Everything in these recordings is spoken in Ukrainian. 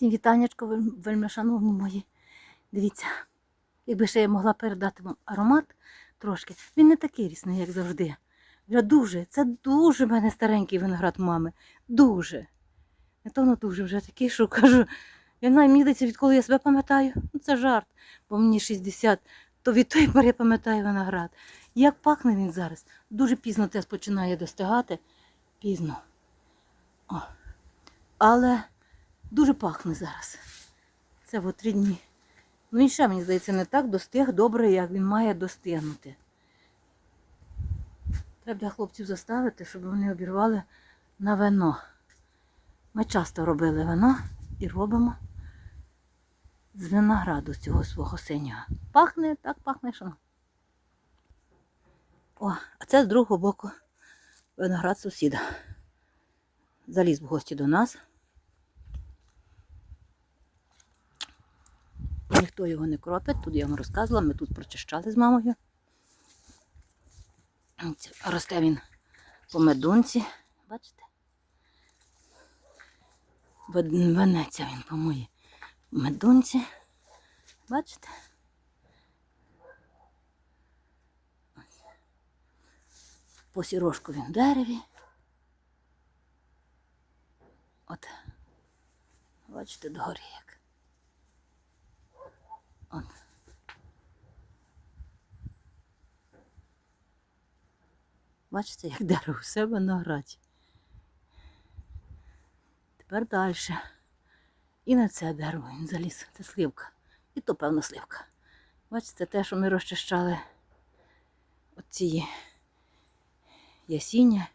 Всім вельми шановні мої. Дивіться, якби ще я могла передати вам аромат трошки. Він не такий рісний, як завжди. Вже дуже, це дуже в мене старенький виноград мами. Дуже. Не то воно дуже вже такий, що кажу. Я знаю, відколи я себе пам'ятаю, ну це жарт, бо мені 60, то від тої пори я пам'ятаю виноград. Як пахне він зараз? Дуже пізно теж починає достигати. Пізно. О. Але дуже пахне зараз. Це от три дні. Ну і ще, мені здається, не так достиг добре, як він має достигнути. Треба хлопців заставити, щоб вони обірвали на вино. Ми часто робили вино і робимо з винограду цього свого синього. Пахне, так пахне, що. О, а це з другого боку виноград сусіда. Заліз в гості до нас. Ніхто його не кропить, тут я вам розказувала, ми тут прочищали з мамою. Росте він по медунці, бачите? Вен- Венеться він по моїй медунці. Бачите? Ось. По сірошку він в дереві. От. Бачите, догорі як. От. Бачите, як дерево у себе на граді. Тепер далі. І на це дерево він заліз. Це сливка. І то, певно, сливка. Бачите, те, що ми розчищали оці ясіння.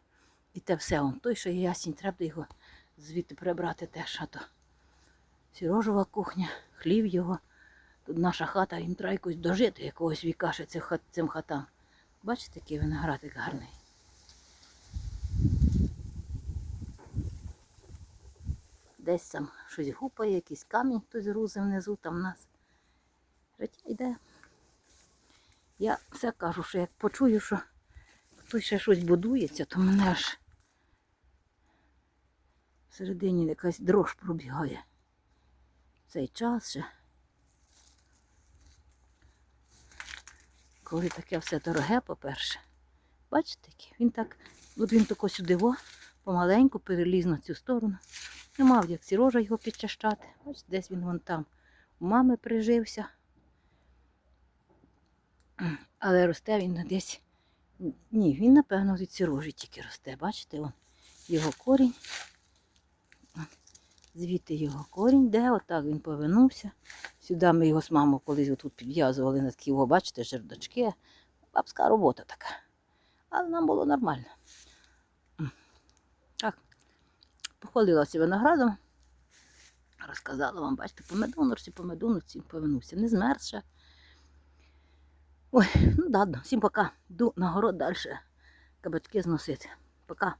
І те все. Он, той, що є ясінь, треба його звідти прибрати теж. А то сірожова кухня, хлів його. Наша хата, їм треба якось дожити якогось віка ще цих цим хатам. Бачите, який виноградик гарний. Десь там щось гупає, якийсь камінь хтось грузив внизу там в нас. Життя йде. Я все кажу, що як почую, що хтось ще щось будується, то мене аж всередині якась дрож пробігає. Цей час ще. Коли таке все дороге, по-перше. Бачите, він так, от він тако сюди во, помаленьку переліз на цю сторону. Не мав як сірожа його підчищати. Бачите, десь він вон там у мами прижився. Але росте він десь. Ні, він, напевно, від сірожі тільки росте. Бачите, он його корінь. Звідти його корінь, де отак він повинувся. Сюди ми його з мамою колись отут підв'язували на такі, о, бачите, жердочки. Бабська робота така. Але нам було нормально. Так, похвалилася виноградом. Розказала вам, бачите, по медунорці, по медунорці повинувся. Не змерз ще. Ой, ну ладно, всім пока. Йду на город далі. Кабачки зносити. Пока.